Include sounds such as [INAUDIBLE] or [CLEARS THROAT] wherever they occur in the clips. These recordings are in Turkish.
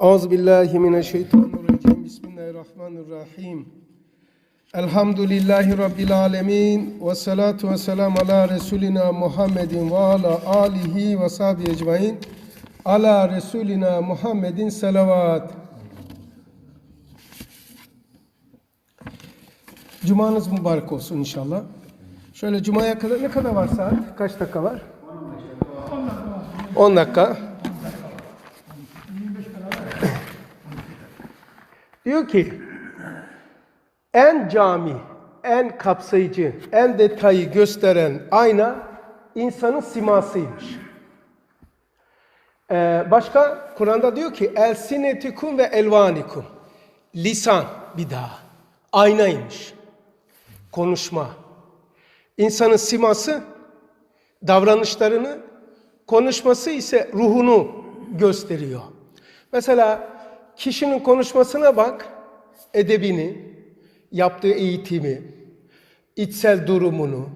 Euzu billahi mineşşeytanirracim. Bismillahirrahmanirrahim. Elhamdülillahi rabbil alamin ve salatu ve selam ala resulina Muhammedin ve ala alihi ve sahbihi ecmaîn. Ala resulina Muhammedin selavat. Cumanız mübarek olsun inşallah. Şöyle cumaya kadar ne kadar var saat? Kaç dakika var? 10 dakika. Diyor ki en cami, en kapsayıcı, en detayı gösteren ayna insanın simasıymış. Ee, başka Kur'an'da diyor ki elsinetikum ve elvanikum. Lisan bir daha. Aynaymış. Konuşma. İnsanın siması davranışlarını, konuşması ise ruhunu gösteriyor. Mesela kişinin konuşmasına bak, edebini, yaptığı eğitimi, içsel durumunu,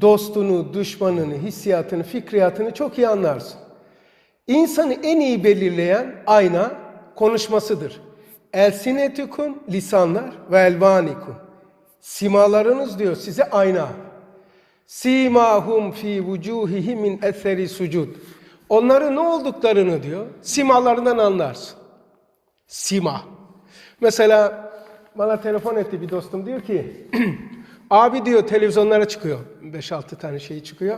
dostunu, düşmanını, hissiyatını, fikriyatını çok iyi anlarsın. İnsanı en iyi belirleyen ayna konuşmasıdır. Elsinetikum lisanlar ve elvanikum. Simalarınız diyor size ayna. Simahum fi vucuhihim min eseri sucud. Onların ne olduklarını diyor, simalarından anlarsın. Sima. Mesela bana telefon etti bir dostum diyor ki [CLEARS THROAT] abi diyor televizyonlara çıkıyor. 5-6 tane şey çıkıyor.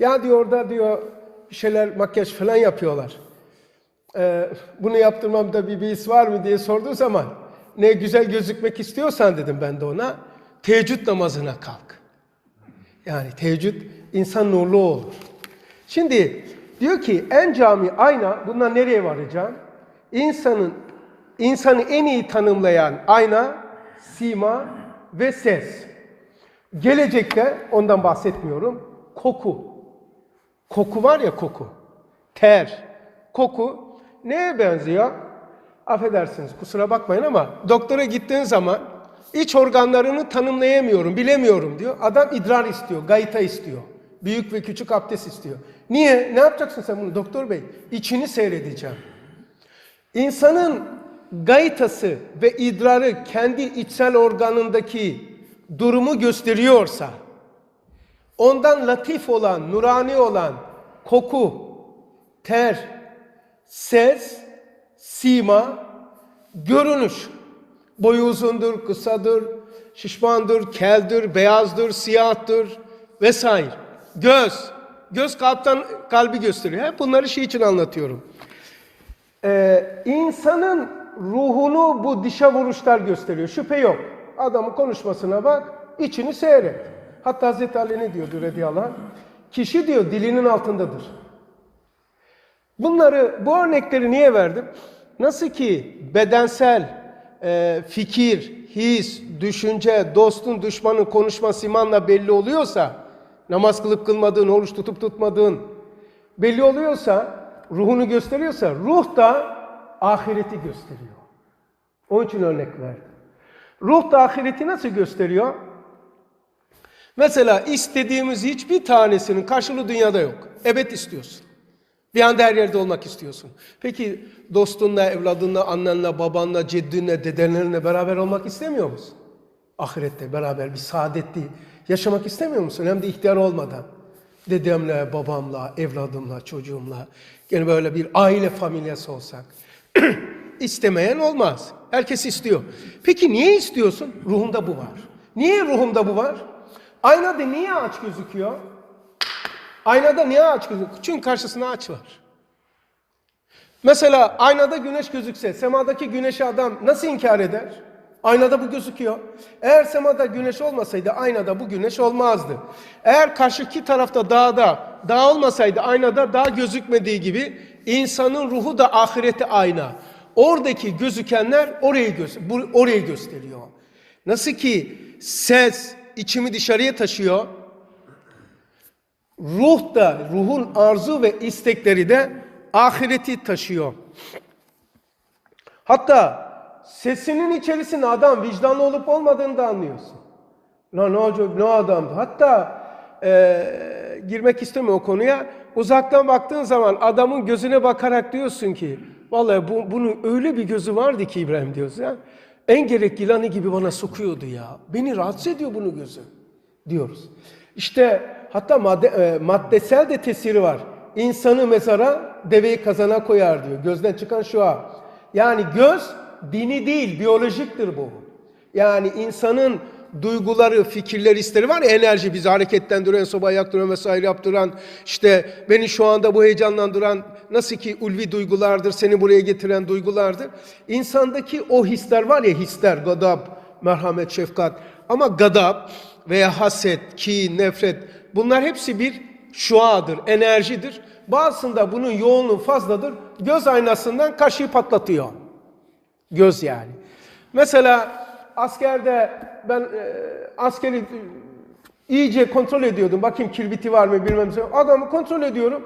Ya diyor orada diyor bir şeyler makyaj falan yapıyorlar. Ee, bunu yaptırmamda bir beis var mı diye sorduğu zaman ne güzel gözükmek istiyorsan dedim ben de ona teheccüd namazına kalk. Yani teheccüd insan nurlu olur. Şimdi diyor ki en cami ayna bundan nereye varacağım? İnsanın insanı en iyi tanımlayan ayna, sima ve ses. Gelecekte ondan bahsetmiyorum. Koku. Koku var ya koku. Ter. Koku neye benziyor? Affedersiniz kusura bakmayın ama doktora gittiğin zaman iç organlarını tanımlayamıyorum, bilemiyorum diyor. Adam idrar istiyor, gayta istiyor. Büyük ve küçük abdest istiyor. Niye? Ne yapacaksın sen bunu doktor bey? İçini seyredeceğim. İnsanın gaytası ve idrarı kendi içsel organındaki durumu gösteriyorsa, ondan latif olan, nurani olan koku, ter, ses, sima, görünüş, boyu uzundur, kısadır, şişmandır, keldir, beyazdır, siyahtır vesaire. Göz, göz kalpten kalbi gösteriyor. Hep bunları şey için anlatıyorum. Ee, insanın ruhunu bu dışa vuruşlar gösteriyor. Şüphe yok. Adamın konuşmasına bak, içini seyret. Hatta Hazreti Ali ne diyordu radıyallahu? Kişi diyor dilinin altındadır. Bunları, bu örnekleri niye verdim? Nasıl ki bedensel, e, fikir, his, düşünce, dostun, düşmanın konuşması imanla belli oluyorsa, namaz kılıp kılmadığın, oruç tutup tutmadığın belli oluyorsa, ruhunu gösteriyorsa, ruh da ahireti gösteriyor. Onun için örnek verdim. Ruh da ahireti nasıl gösteriyor? Mesela istediğimiz hiçbir tanesinin karşılığı dünyada yok. Evet istiyorsun. Bir anda her yerde olmak istiyorsun. Peki dostunla, evladınla, annenle, babanla, ceddinle, dedenlerinle beraber olmak istemiyor musun? Ahirette beraber bir saadetli yaşamak istemiyor musun? Hem de ihtiyar olmadan. Dedemle, babamla, evladımla, çocuğumla. Gene böyle bir aile familyası olsak. [CLEARS THROAT] İstemeyen olmaz. Herkes istiyor. Peki niye istiyorsun? Ruhumda bu var. Niye ruhumda bu var? Aynada niye ağaç gözüküyor? Aynada niye ağaç gözüküyor? Çünkü karşısında ağaç var. Mesela aynada güneş gözükse, semadaki güneşi adam nasıl inkar eder? Aynada bu gözüküyor. Eğer semada güneş olmasaydı aynada bu güneş olmazdı. Eğer karşıki tarafta dağda dağ olmasaydı aynada dağ gözükmediği gibi insanın ruhu da ahireti ayna. Oradaki gözükenler orayı, gö bu, orayı gösteriyor. Nasıl ki ses içimi dışarıya taşıyor, ruh da, ruhun arzu ve istekleri de ahireti taşıyor. Hatta sesinin içerisinde adam vicdanlı olup olmadığını da anlıyorsun. Lan ne ne adamdı. Hatta e, girmek istemiyorum o konuya. Uzaktan baktığın zaman adamın gözüne bakarak diyorsun ki Vallahi bu, bunun öyle bir gözü vardı ki İbrahim diyoruz ya. En gerek yılanı gibi bana sokuyordu ya. Beni rahatsız ediyor bunun gözü diyoruz. İşte hatta madde, e, maddesel de tesiri var. İnsanı mezara, deveyi kazana koyar diyor. Gözden çıkan şu an. Yani göz dini değil, biyolojiktir bu. Yani insanın duyguları, fikirleri, isleri var ya enerji bizi hareketlendiren, soba yaktıran vesaire yaptıran, işte beni şu anda bu heyecanlandıran nasıl ki ulvi duygulardır, seni buraya getiren duygulardır. İnsandaki o hisler var ya hisler, gadab, merhamet, şefkat ama gadab veya haset, kin, nefret bunlar hepsi bir şuadır, enerjidir. Bazısında bunun yoğunluğu fazladır. Göz aynasından kaşığı patlatıyor. Göz yani. Mesela askerde ben e, askeri iyice kontrol ediyordum. Bakayım kirbiti var mı bilmem ne. Adamı kontrol ediyorum.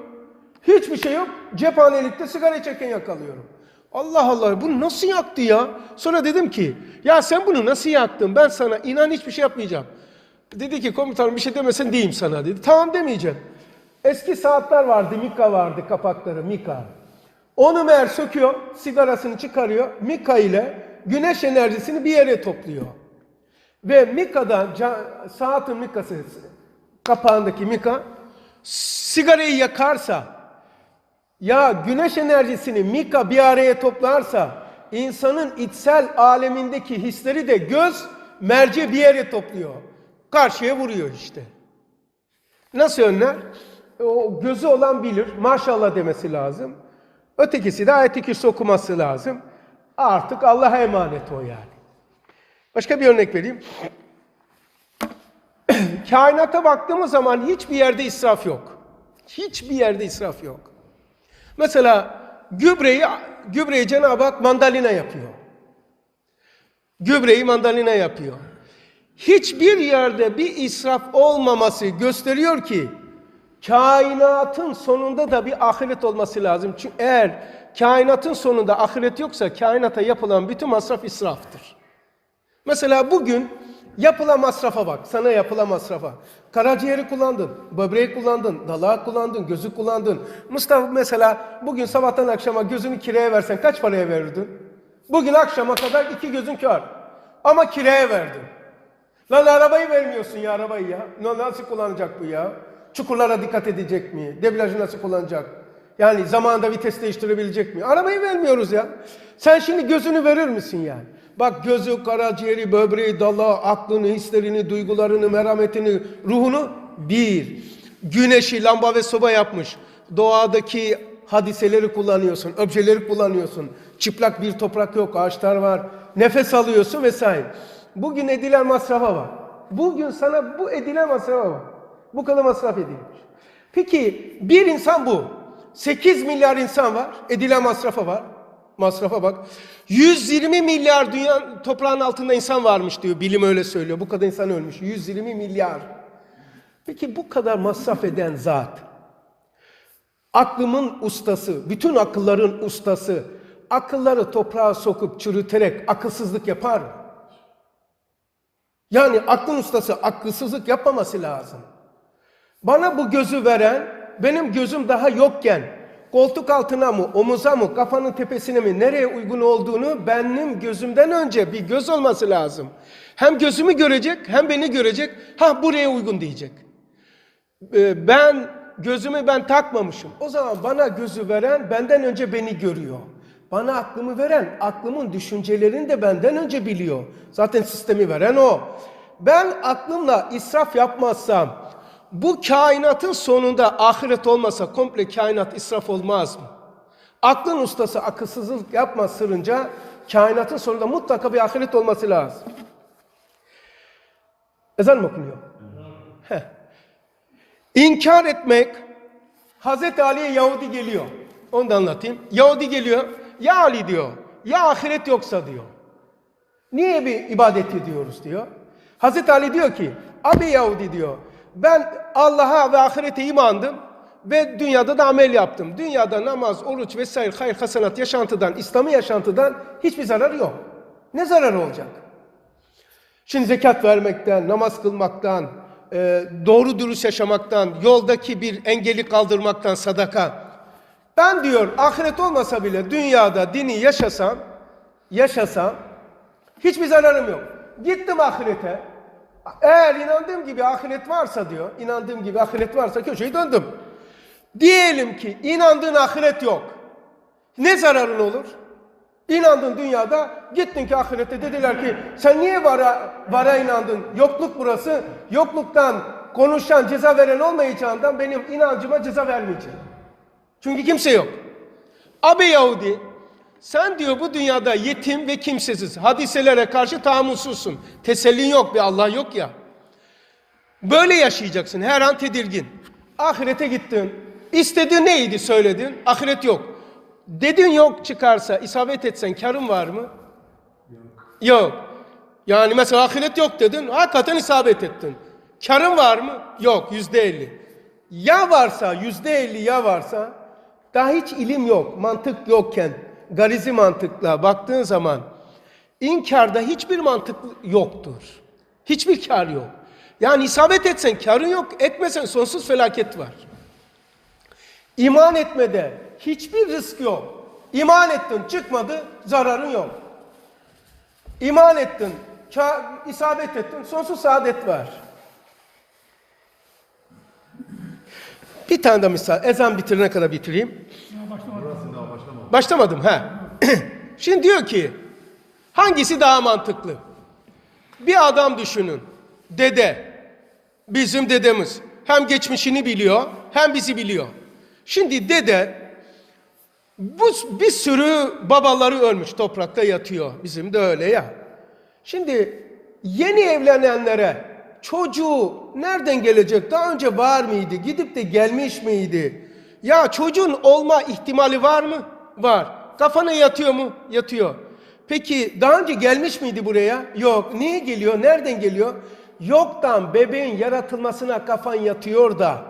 Hiçbir şey yok. Cephanelikte sigara içerken yakalıyorum. Allah Allah bu nasıl yaktı ya? Sonra dedim ki ya sen bunu nasıl yaktın? Ben sana inan hiçbir şey yapmayacağım. Dedi ki komutanım bir şey demesen diyeyim sana dedi. Tamam demeyeceğim. Eski saatler vardı, Mika vardı kapakları, Mika. Onu meğer söküyor, sigarasını çıkarıyor, Mika ile güneş enerjisini bir yere topluyor. Ve Mika'dan, ca- saatin Mika'sı, kapağındaki Mika, sigarayı yakarsa, ya güneş enerjisini Mika bir araya toplarsa, insanın içsel alemindeki hisleri de göz, merci bir yere topluyor. Karşıya vuruyor işte. Nasıl önler? O gözü olan bilir. Maşallah demesi lazım. Ötekisi de ayet-i okuması lazım. Artık Allah'a emanet o yani. Başka bir örnek vereyim. [CLEARS THROAT] Kainata baktığımız zaman hiçbir yerde israf yok. Hiçbir yerde israf yok. Mesela gübreyi, gübreyi Cenab-ı Hak mandalina yapıyor. Gübreyi mandalina yapıyor. Hiçbir yerde bir israf olmaması gösteriyor ki kainatın sonunda da bir ahiret olması lazım. Çünkü eğer kainatın sonunda ahiret yoksa kainata yapılan bütün masraf israftır. Mesela bugün yapılan masrafa bak. Sana yapılan masrafa. Karaciğeri kullandın, böbreği kullandın, dalağı kullandın, gözü kullandın. Mustafa mesela bugün sabahtan akşama gözünü kiraya versen kaç paraya verirdin? Bugün akşama kadar iki gözün kar. Ama kiraya verdin. Lan arabayı vermiyorsun ya arabayı ya. Na- Nasıl kullanacak bu ya? Çukurlara dikkat edecek mi? Debriyajı nasıl kullanacak? Yani zamanında vites değiştirebilecek mi? Arabayı vermiyoruz ya. Sen şimdi gözünü verir misin yani? Bak gözü, karaciğeri, böbreği, dalağı, aklını, hislerini, duygularını, merhametini, ruhunu bir. Güneşi lamba ve soba yapmış. Doğadaki hadiseleri kullanıyorsun, objeleri kullanıyorsun. Çıplak bir toprak yok, ağaçlar var. Nefes alıyorsun vesaire. Bugün edilen masrafa var. Bugün sana bu edilen masrafa var. Bu kadar masraf edilmiş. Peki bir insan bu. 8 milyar insan var. Edilen masrafa var. Masrafa bak. 120 milyar dünya toprağın altında insan varmış diyor. Bilim öyle söylüyor. Bu kadar insan ölmüş. 120 milyar. Peki bu kadar masraf eden zat aklımın ustası, bütün akılların ustası, akılları toprağa sokup çürüterek akılsızlık yapar mı? Yani aklın ustası akılsızlık yapmaması lazım. Bana bu gözü veren, benim gözüm daha yokken, koltuk altına mı, omuza mı, kafanın tepesine mi, nereye uygun olduğunu benim gözümden önce bir göz olması lazım. Hem gözümü görecek, hem beni görecek, ha buraya uygun diyecek. Ee, ben gözümü ben takmamışım. O zaman bana gözü veren benden önce beni görüyor. Bana aklımı veren aklımın düşüncelerini de benden önce biliyor. Zaten sistemi veren o. Ben aklımla israf yapmazsam bu kainatın sonunda ahiret olmasa komple kainat israf olmaz mı? Aklın ustası akılsızlık yapmaz sırınca kainatın sonunda mutlaka bir ahiret olması lazım. Ezan mı okunuyor? İnkar etmek, Hazreti Ali'ye Yahudi geliyor. Onu da anlatayım. Yahudi geliyor. Ya Ali diyor. Ya ahiret yoksa diyor. Niye bir ibadet ediyoruz diyor. Hazreti Ali diyor ki, abi Yahudi diyor. Ben Allah'a ve ahirete imandım ve dünyada da amel yaptım. Dünyada namaz, oruç vesaire hayır hasenat yaşantıdan, İslami yaşantıdan hiçbir zararı yok. Ne zararı olacak? Şimdi zekat vermekten, namaz kılmaktan, e, doğru dürüst yaşamaktan, yoldaki bir engeli kaldırmaktan sadaka. Ben diyor ahiret olmasa bile dünyada dini yaşasam, yaşasam hiçbir zararım yok. Gittim ahirete. Eğer inandığım gibi ahiret varsa diyor, inandığım gibi ahiret varsa köşeyi döndüm. Diyelim ki inandığın ahiret yok. Ne zararın olur? İnandın dünyada, gittin ki ahirette dediler ki sen niye vara, vara inandın? Yokluk burası. Yokluktan konuşan, ceza veren olmayacağından benim inancıma ceza vermeyeceğim. Çünkü kimse yok. Abi Yahudi sen diyor bu dünyada yetim ve kimsesiz. Hadiselere karşı tahammülsüzsün. Tesellin yok bir Allah yok ya. Böyle yaşayacaksın her an tedirgin. Ahirete gittin. İstediğin neydi söyledin? Ahiret yok. Dedin yok çıkarsa isabet etsen karın var mı? Yok. Yani mesela ahiret yok dedin. Hakikaten isabet ettin. Karın var mı? Yok. Yüzde elli. Ya varsa yüzde elli ya varsa daha hiç ilim yok. Mantık yokken garizi mantıkla baktığın zaman inkarda hiçbir mantık yoktur. Hiçbir kar yok. Yani isabet etsen karın yok, etmesen sonsuz felaket var. İman etmede hiçbir risk yok. İman ettin çıkmadı zararın yok. İman ettin, isabet ettin sonsuz saadet var. Bir tane de misal, ezan bitirene kadar bitireyim. Başlamadım ha. [CLEARS THROAT] Şimdi diyor ki hangisi daha mantıklı? Bir adam düşünün. Dede. Bizim dedemiz. Hem geçmişini biliyor hem bizi biliyor. Şimdi dede bu bir sürü babaları ölmüş toprakta yatıyor. Bizim de öyle ya. Şimdi yeni evlenenlere çocuğu nereden gelecek? Daha önce var mıydı? Gidip de gelmiş miydi? Ya çocuğun olma ihtimali var mı? Var. Kafana yatıyor mu? Yatıyor. Peki daha önce gelmiş miydi buraya? Yok. Niye geliyor? Nereden geliyor? Yoktan bebeğin yaratılmasına kafan yatıyor da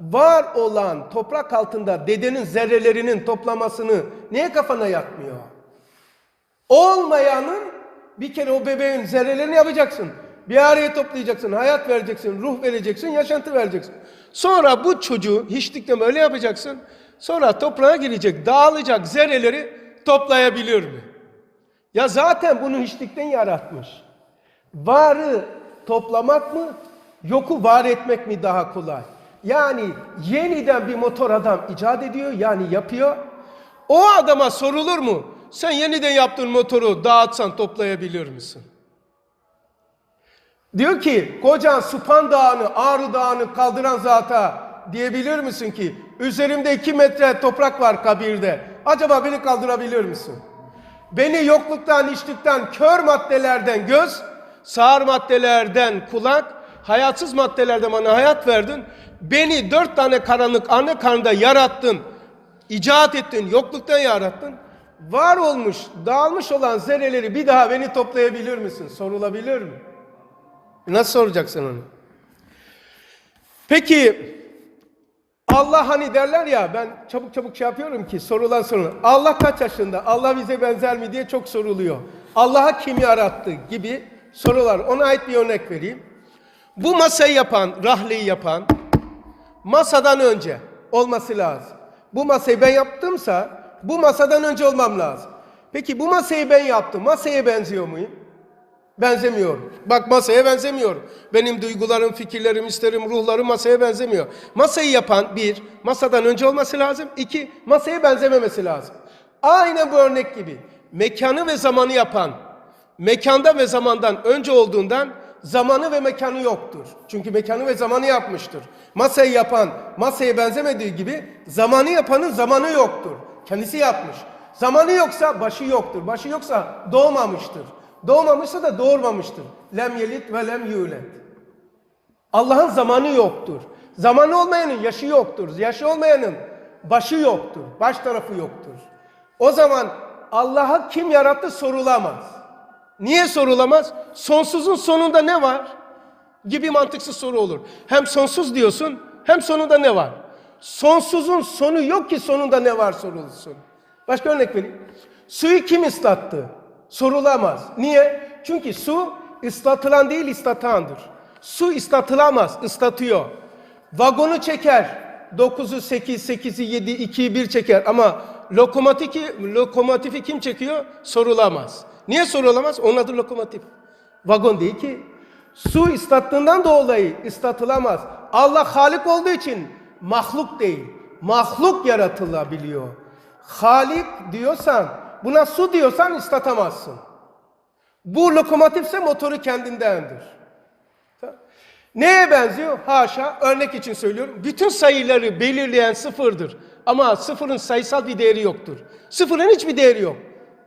var olan toprak altında dedenin zerrelerinin toplamasını niye kafana yatmıyor? Olmayanın bir kere o bebeğin zerrelerini yapacaksın. Bir araya toplayacaksın, hayat vereceksin, ruh vereceksin, yaşantı vereceksin. Sonra bu çocuğu hiçlikle böyle yapacaksın. Sonra toprağa girecek, dağılacak zerreleri toplayabilir mi? Ya zaten bunu hiçlikten yaratmış. Varı toplamak mı, yoku var etmek mi daha kolay? Yani yeniden bir motor adam icat ediyor, yani yapıyor. O adama sorulur mu? Sen yeniden yaptığın motoru dağıtsan toplayabilir misin? Diyor ki kocan Supan Dağı'nı, Ağrı Dağı'nı kaldıran zata diyebilir misin ki üzerimde iki metre toprak var kabirde. Acaba beni kaldırabilir misin? Beni yokluktan, içlikten, kör maddelerden göz, sağır maddelerden kulak, hayatsız maddelerden bana hayat verdin. Beni dört tane karanlık anne karnında yarattın. icat ettin, yokluktan yarattın. Var olmuş, dağılmış olan zerreleri bir daha beni toplayabilir misin? Sorulabilir mi? Nasıl soracaksın onu? Peki Allah hani derler ya ben çabuk çabuk şey yapıyorum ki sorulan soru. Allah kaç yaşında? Allah bize benzer mi diye çok soruluyor. Allah'a kim yarattı gibi sorular. Ona ait bir örnek vereyim. Bu masayı yapan, rahleyi yapan masadan önce olması lazım. Bu masayı ben yaptımsa bu masadan önce olmam lazım. Peki bu masayı ben yaptım. Masaya benziyor muyum? Benzemiyorum. Bak masaya benzemiyorum. Benim duygularım, fikirlerim, isterim, ruhlarım masaya benzemiyor. Masayı yapan bir, masadan önce olması lazım. İki, masaya benzememesi lazım. Aynı bu örnek gibi. Mekanı ve zamanı yapan, mekanda ve zamandan önce olduğundan zamanı ve mekanı yoktur. Çünkü mekanı ve zamanı yapmıştır. Masayı yapan, masaya benzemediği gibi zamanı yapanın zamanı yoktur. Kendisi yapmış. Zamanı yoksa başı yoktur. Başı yoksa doğmamıştır. Doğmamışsa da doğurmamıştır. Lem yelit ve lem yulet. Allah'ın zamanı yoktur. Zamanı olmayanın yaşı yoktur. Yaşı olmayanın başı yoktur. Baş tarafı yoktur. O zaman Allah'a kim yarattı sorulamaz. Niye sorulamaz? Sonsuzun sonunda ne var? Gibi mantıksız soru olur. Hem sonsuz diyorsun hem sonunda ne var? Sonsuzun sonu yok ki sonunda ne var sorulsun. Başka örnek vereyim. Suyu kim ıslattı? Sorulamaz. Niye? Çünkü su ıslatılan değil ıslatandır. Su ıslatılamaz, ıslatıyor. Vagonu çeker, 9'u 8, 8'i 7, 2'yi 1 çeker ama lokomotifi, lokomotifi kim çekiyor? Sorulamaz. Niye sorulamaz? Onun adı lokomotif. Vagon değil ki. Su ıslattığından dolayı ıslatılamaz. Allah Halik olduğu için mahluk değil. Mahluk yaratılabiliyor. Halik diyorsan, buna su diyorsan ıslatamazsın. Bu lokomotifse motoru kendindendir. Neye benziyor? Haşa, örnek için söylüyorum. Bütün sayıları belirleyen sıfırdır. Ama sıfırın sayısal bir değeri yoktur. Sıfırın hiçbir değeri yok.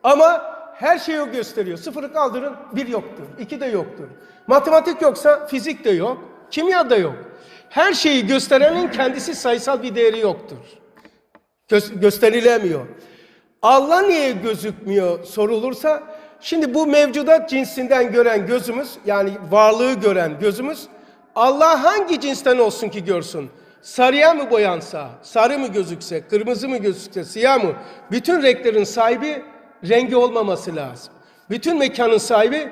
Ama her şeyi gösteriyor. Sıfırı kaldırın, bir yoktur. iki de yoktur. Matematik yoksa fizik de yok, kimya da yok. Her şeyi gösterenin kendisi sayısal bir değeri yoktur. Gö- gösterilemiyor. Allah niye gözükmüyor sorulursa, şimdi bu mevcudat cinsinden gören gözümüz, yani varlığı gören gözümüz, Allah hangi cinsten olsun ki görsün? Sarıya mı boyansa, sarı mı gözükse, kırmızı mı gözükse, siyah mı? Bütün renklerin sahibi rengi olmaması lazım. Bütün mekanın sahibi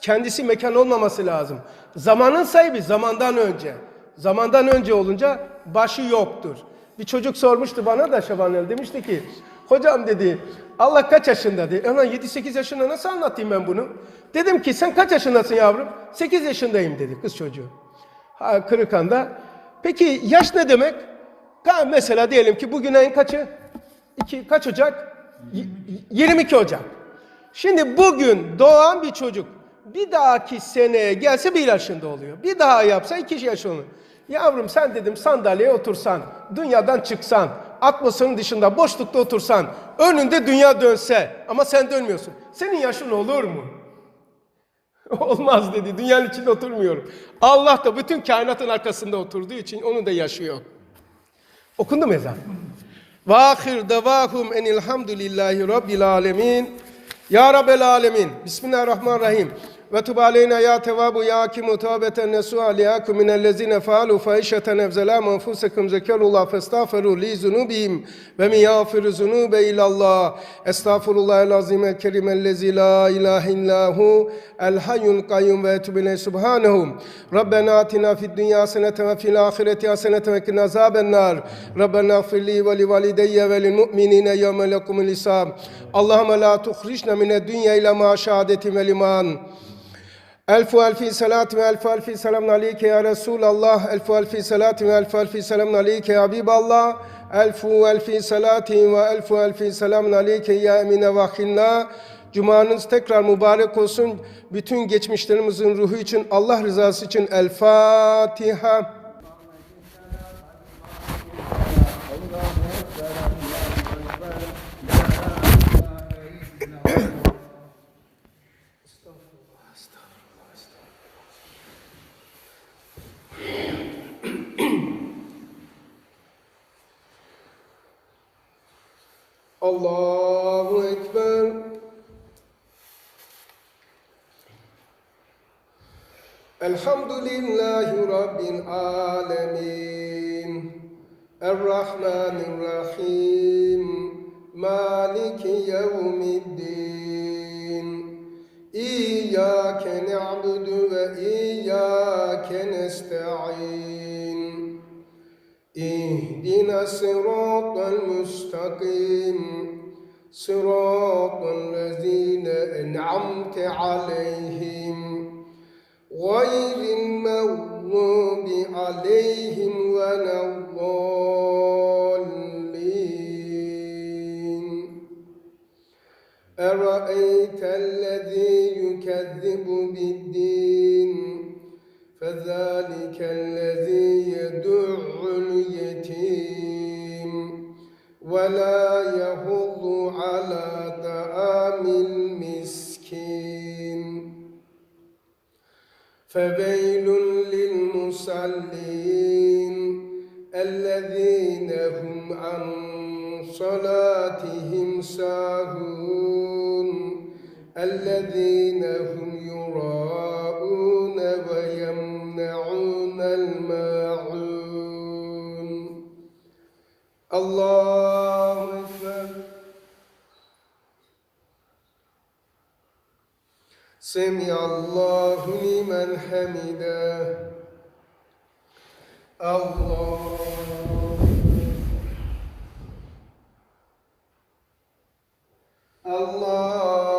kendisi mekan olmaması lazım. Zamanın sahibi zamandan önce. Zamandan önce olunca başı yoktur. Bir çocuk sormuştu bana da Şabanel demişti ki hocam dedi Allah kaç yaşında dedi. Ona 7-8 yaşında nasıl anlatayım ben bunu? Dedim ki sen kaç yaşındasın yavrum? 8 yaşındayım dedi kız çocuğu. Ha, Kırıkan'da. Peki yaş ne demek? Ha, mesela diyelim ki bugün ayın kaçı? İki, kaç Ocak? Y- 22 Ocak. Şimdi bugün doğan bir çocuk bir dahaki seneye gelse bir yaşında oluyor. Bir daha yapsa iki yaş oluyor. Yavrum sen dedim sandalyeye otursan, dünyadan çıksan, atmosferin dışında boşlukta otursan, önünde dünya dönse ama sen dönmüyorsun. Senin yaşın olur mu? [LAUGHS] Olmaz dedi. Dünyanın içinde oturmuyorum. Allah da bütün kainatın arkasında oturduğu için onu da yaşıyor. Okundu mu ezan? Ve ahir devahum enilhamdülillahi rabbil alemin. Ya Rabbel alemin. Bismillahirrahmanirrahim. Ve tub aleyna ya tevabu ya hakimu tevbeten nesu aliyakum minellezine faalu fahişeten evzelâ menfusekum zekerullah festağfiru li zunubihim ve min yağfiru zunube illallah. Estağfurullah azim el kerim ellezi la ilahe illahu el hayyul kayyum ve etûbü ileyh subhanehu. Rabbena atina fid dünya haseneten ve fil ahireti haseneten ve kina azaben nar. Rabbena agfir li ve li valideyye ve lil mu'minine yevme lekumul hisab. Allahümme la tuhrişna mined dünya ila ma şehadetin vel iman. Elfu elfi salat ve elfu elfi selamun aleyke ya Resulallah. Elfu elfi salat ve elfu elfi selamun aleyke ya Habiballah. Elfu elfi salati ve elfu elfi selamun aleyke ya emine vahillah. Cumanız tekrar mübarek olsun. Bütün geçmişlerimizin ruhu için, Allah rızası için El Fatiha. Allahu Ekber. Elhamdülillahi Rabbil alemin. Errahmanirrahim. Maliki yevmiddin. İyyâke na'budu ve iyyâke nesta'in. اهدنا الصراط المستقيم. صراط الذين أنعمت عليهم. غير المغضوب عليهم ولا الضالين. أرأيت الذي يكذب بالدين؟ فذلك الذي يدع اليتيم ولا يحض على طعام المسكين فويل للمصلين الذين هم عن صلاتهم ساهون الذين هم يراءون سمع الله لمن حمده. الله. الله.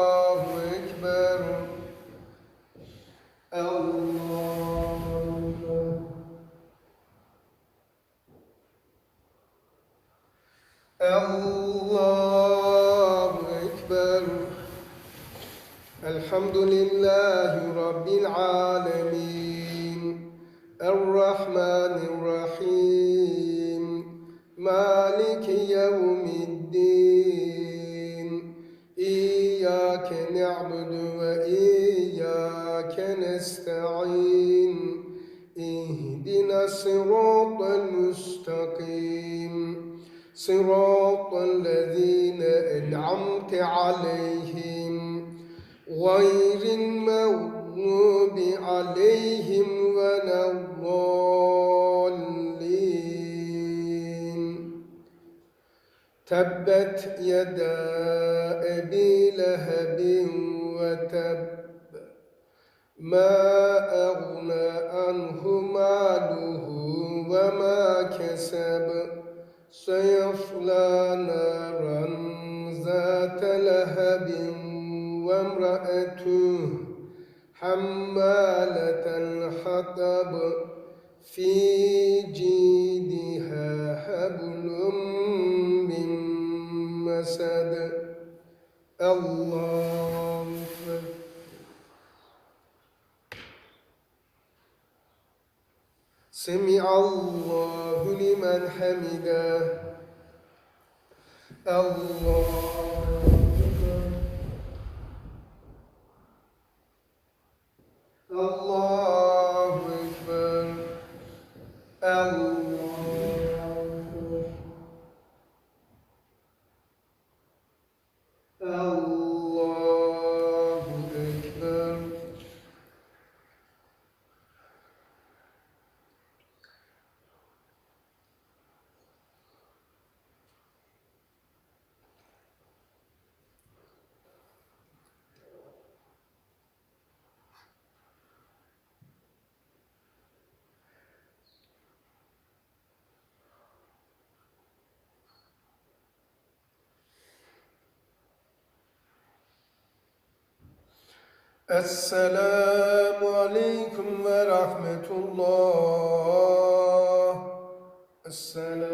عليهم ولا الضالين تبت يدا أبي لهب وتب ما أغنى عنه ماله وما كسب سيصلى نارا ذات لهب وامرأته حمالة الحطب في جيدها حبل من مسد. الله. سمع الله لمن حمده. الله. Uh, Esselamu aleyküm ve rahmetullah. Esselamu